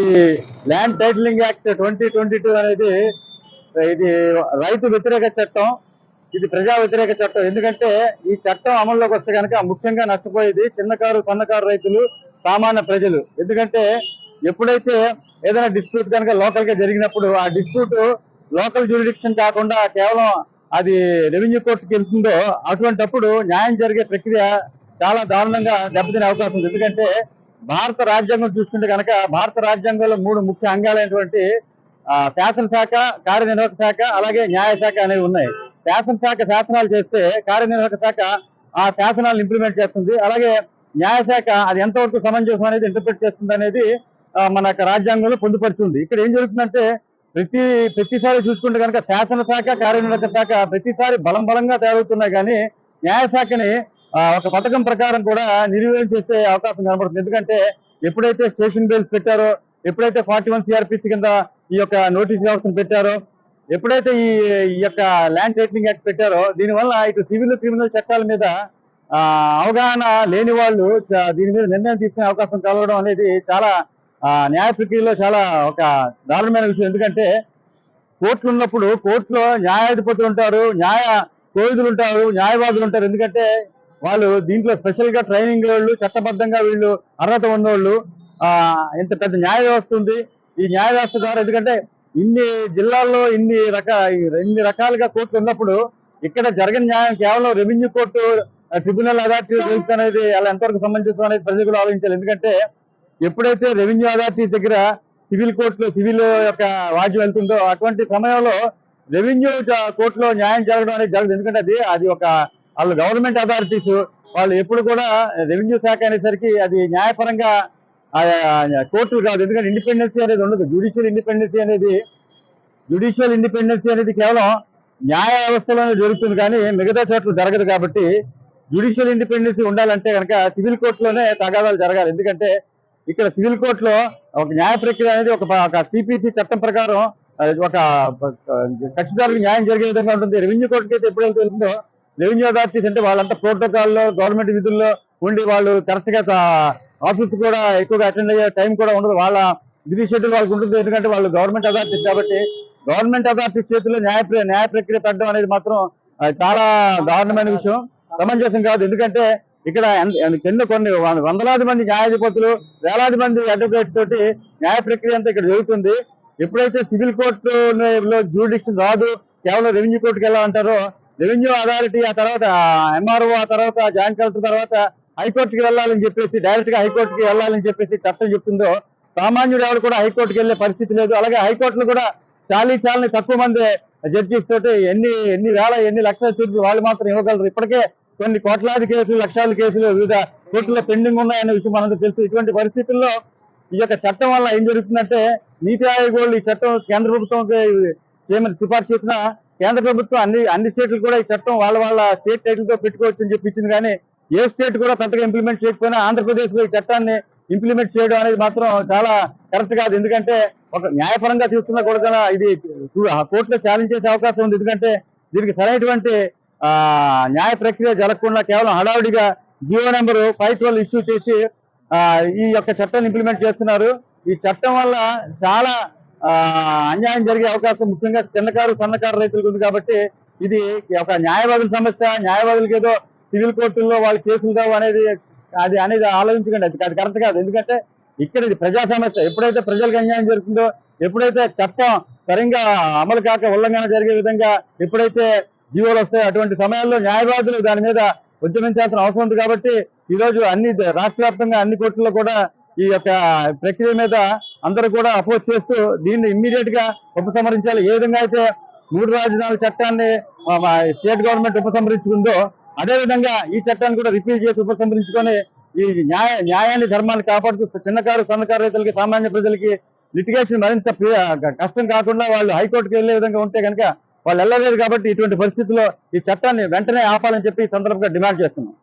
ఈ land titling act twenty twenty two అనేది ఇది రైతు వ్యతిరేక చట్టం ఇది ప్రజా వ్యతిరేక చట్టం. ఎందుకంటే ఈ చట్టం అమల్లోకి వస్తే కనుక ముఖ్యంగా నష్టపోయేది చిన్నకారు సన్నకారు రైతులు సామాన్య ప్రజలు. ఎందుకంటే ఎప్పుడైతే ఏదైనా డిస్ప్యూట్ కనుక లోకల్గా జరిగినప్పుడు ఆ డిస్ప్యూట్ లోకల్ జ్యూరిడిక్షన్ కాకుండా కేవలం అది రెవెన్యూ కోర్టుకి వెళ్తుందో అటువంటప్పుడు న్యాయం జరిగే ప్రక్రియ చాలా దారుణంగా దెబ్బతినే అవకాశం ఉంది. ఎందుకంటే భారత రాజ్యాంగం చూసుకుంటే కనుక భారత రాజ్యాంగంలో మూడు ముఖ్య అంగాలైనటువంటి శాసనశాఖ కార్యనిర్వాహక శాఖ అలాగే న్యాయశాఖ అనేవి ఉన్నాయి. శాసనశాఖ శాసనాలు చేస్తే కార్యనిర్వాహక శాఖ ఆ శాసనాలను ఇంప్లిమెంట్ చేస్తుంది. అలాగే న్యాయశాఖ అది ఎంతవరకు సమంజసం అనేది ఇంటర్ప్రిట్ చేస్తుంది అనేది మన యొక్క రాజ్యాంగంలో పొందుపరుచుంది. ఇక్కడ ఏం జరుగుతుందంటే ప్రతి ప్రతిసారి చూసుకుంటే కనుక శాసనశాఖ కార్యనిర్వాహక శాఖ ప్రతిసారి బలం బలంగా తయారవుతున్నాయి. కానీ న్యాయశాఖని ఒక పథకం ప్రకారం కూడా నిర్వీర్యం చేసే అవకాశం కనబడుతుంది. ఎందుకంటే ఎప్పుడైతే స్టేషన్ బెయిల్స్ పెట్టారో ఎప్పుడైతే ఫార్టీ వన్ సిఆర్పిసి కింద ఈ యొక్క నోటీస్ వ్యవస్థను పెట్టారో ఎప్పుడైతే ఈ ఈ యొక్క ల్యాండ్ టైటిలింగ్ యాక్ట్ పెట్టారో దీనివల్ల ఇటు సివిల్ క్రిమినల్ చట్టాల మీద అవగాహన లేని వాళ్ళు దీని మీద నిర్ణయం తీసుకునే అవకాశం కలగడం అనేది చాలా ఆ, న్యాయ ప్రక్రియలో చాలా ఒక దారుణమైన విషయం. ఎందుకంటే కోర్టులు ఉన్నప్పుడు కోర్టులో న్యాయాధిపతులు ఉంటారు న్యాయ కోవిదులు ఉంటారు న్యాయవాదులు ఉంటారు. ఎందుకంటే వాళ్ళు దీంట్లో స్పెషల్గా ట్రైనింగ్ వాళ్ళు చట్టబద్ధంగా వీళ్ళు అర్హత ఉన్నోళ్ళు ఆ ఇంత పెద్ద న్యాయ వ్యవస్థ ఉంది. ఈ న్యాయ వ్యవస్థ ద్వారా ఎందుకంటే ఇన్ని జిల్లాల్లో ఇన్ని రకాల ఇన్ని రకాలుగా కోర్టులు ఉన్నప్పుడు ఇక్కడ జరగని న్యాయం కేవలం రెవెన్యూ కోర్టు ట్రిబ్యునల్ అథారిటీ అనేది అలా ఎంతవరకు సంబంధించిన అనేది ప్రజలు కూడా ఆలోచించాలి. ఎందుకంటే ఎప్పుడైతే రెవెన్యూ అథారిటీ దగ్గర సివిల్ కోర్టులో సివిల్ యొక్క వాద్యం వెళ్తుందో అటువంటి సమయంలో రెవెన్యూ కోర్టులో న్యాయం జరగడం అనేది జరగదు. ఎందుకంటే అది అది ఒక వాళ్ళు గవర్నమెంట్ అథారిటీస్ వాళ్ళు ఎప్పుడు కూడా రెవెన్యూ శాఖ అనేసరికి అది న్యాయపరంగా కోర్టులు కోర్టు కాదు. ఎందుకంటే ఇండిపెండెన్సీ అనేది ఉండదు. జ్యుడిషియల్ ఇండిపెండెన్సీ అనేది జ్యుడిషియల్ ఇండిపెండెన్సీ అనేది కేవలం న్యాయ వ్యవస్థలోనే జరుగుతుంది కానీ మిగతా చోట్ల జరగదు కాబట్టి జ్యుడిషియల్ ఇండిపెండెన్సీ ఉండాలంటే కనుక సివిల్ కోర్టులోనే తగాదాలు జరగాలి. ఎందుకంటే ఇక్కడ సివిల్ కోర్టులో ఒక న్యాయ ప్రక్రియ అనేది ఒక ఒక సిపిసి చట్టం ప్రకారం అది ఒక కక్షిదారులకు న్యాయం జరిగే విధంగా ఉంటుంది. రెవెన్యూ కోర్టుకి అయితే ఎప్పుడైతే వెళ్తుందో రెవెన్యూ అథారిటీస్ అంటే వాళ్ళంతా ప్రోటోకాల్లో గవర్నమెంట్ విధుల్లో ఉండి వాళ్ళు కరెక్ట్గా ఆఫీస్ కూడా ఎక్కువగా అటెండ్ అయ్యే టైం కూడా ఉండదు. వాళ్ళ బిజీ షెడ్యూల్ వాళ్ళకి ఉంటుంది. ఎందుకంటే వాళ్ళు గవర్నమెంట్ అథారిటీస్ కాబట్టి గవర్నమెంట్ అథారిటీస్ చేతిలో న్యాయ న్యాయ ప్రక్రియ పెట్టడం అనేది మాత్రం చాలా దారుణమైన విషయం. సమంజసం కాదు. ఎందుకంటే ఇక్కడ కింద కొన్ని వందలాది మంది న్యాయాధిపతులు వేలాది మంది అడ్వకేట్స్ తోటి న్యాయ ప్రక్రియ అంతా ఇక్కడ జరుగుతుంది. ఎప్పుడైతే సివిల్ కోర్టులో జ్యూడిక్షన్ రాదు కేవలం రెవెన్యూ కోర్టుకి వెళ్ళాలంటారో రెవెన్యూ అథారిటీ ఆ తర్వాత ఎంఆర్ఓ ఆ తర్వాత జాయింట్ కలెక్టర్ తర్వాత హైకోర్టుకి వెళ్ళాలని చెప్పేసి డైరెక్ట్గా హైకోర్టుకి వెళ్ళాలని చెప్పేసి చట్టం చెప్తుందో సామాన్యుడు ఎవరు కూడా హైకోర్టుకి వెళ్ళే పరిస్థితి లేదు. అలాగే హైకోర్టులో కూడా చాలీ చాలని తక్కువ మంది జడ్జెస్ తోటి ఎన్ని ఎన్ని వేల ఎన్ని లక్షల చూపి వాళ్ళు మాత్రం ఇవ్వగలరు. ఇప్పటికే కొన్ని కోట్లాది కేసులు లక్షల కేసులు వివిధ కోర్టులో పెండింగ్ ఉన్నాయనే విషయం మనకు తెలుసు. ఇటువంటి పరిస్థితుల్లో ఈ యొక్క చట్టం వల్ల ఏం జరుగుతుందంటే నీతి ఆయోగ్ ఈ చట్టం కేంద్ర ప్రభుత్వం ఏమైనా సిఫార్సు చేసినా కేంద్ర ప్రభుత్వం అన్ని అన్ని స్టేట్లు కూడా ఈ చట్టం వాళ్ళ వాళ్ళ స్టేట్ టైటిల్తో పెట్టుకోవచ్చు అని చెప్పి కానీ ఏ స్టేట్ కూడా పెద్దగా ఇంప్లిమెంట్ చేయకపోయినా ఆంధ్రప్రదేశ్లో ఈ చట్టాన్ని ఇంప్లిమెంట్ చేయడం అనేది మాత్రం చాలా కరెక్ట్ కాదు. ఎందుకంటే ఒక న్యాయపరంగా చూస్తున్నా కూడా ఇది కోర్టులో ఛాలెంజ్ చేసే అవకాశం ఉంది. ఎందుకంటే దీనికి సరైనటువంటి న్యాయ ప్రక్రియ జరగకుండా కేవలం హడావుడిగా GO number five twelve issue చేసి ఈ యొక్క చట్టాన్ని ఇంప్లిమెంట్ చేస్తున్నారు. ఈ చట్టం వల్ల చాలా అన్యాయం జరిగే అవకాశం ముఖ్యంగా చిన్నకారు సన్నకారు రైతులకు ఉంది కాబట్టి ఇది ఒక న్యాయవాదుల సమస్య న్యాయవాదులకి ఏదో సివిల్ కోర్టుల్లో వాళ్ళు కేసులు కావు అనేది అది అనేది ఆలోచించకండి. అది అది కరెక్ట్ కాదు. ఎందుకంటే ఇక్కడ ఇది ప్రజా సమస్య. ఎప్పుడైతే ప్రజలకు అన్యాయం జరుగుతుందో ఎప్పుడైతే చట్టం సరిగ్గా అమలు కాక ఉల్లంఘన జరిగే విధంగా ఎప్పుడైతే జీవోలు వస్తాయో అటువంటి సమయాల్లో న్యాయవాదులు దాని మీద ఉద్యమించాల్సిన అవసరం ఉంది కాబట్టి ఈ రోజు అన్ని రాష్ట్ర వ్యాప్తంగా అన్ని కోర్టుల్లో కూడా ఈ యొక్క ప్రక్రియ మీద అందరూ కూడా అపోజ్ చేస్తూ దీన్ని ఇమ్మీడియట్గా ఉపసంహరించాలి. ఏ విధంగా అయితే మూడు రాజధానుల చట్టాన్ని స్టేట్ గవర్నమెంట్ ఉపసంహరించుకుందో అదే విధంగా ఈ చట్టాన్ని కూడా రిపీల్ చేసి ఉపసంహరించుకొని ఈ న్యాయ న్యాయాన్ని ధర్మాన్ని కాపాడుతూ చిన్నకారు సన్నకారు రైతులకి సామాన్య ప్రజలకి లిటిగేషన్ మరింత కష్టం కాకుండా వాళ్ళు హైకోర్టుకి వెళ్ళే విధంగా ఉంటే కనుక వాళ్ళు వెళ్ళలేదు కాబట్టి ఇటువంటి పరిస్థితుల్లో ఈ చట్టాన్ని వెంటనే ఆపాలని చెప్పి ఈ సందర్భంగా డిమాండ్ చేస్తున్నాం.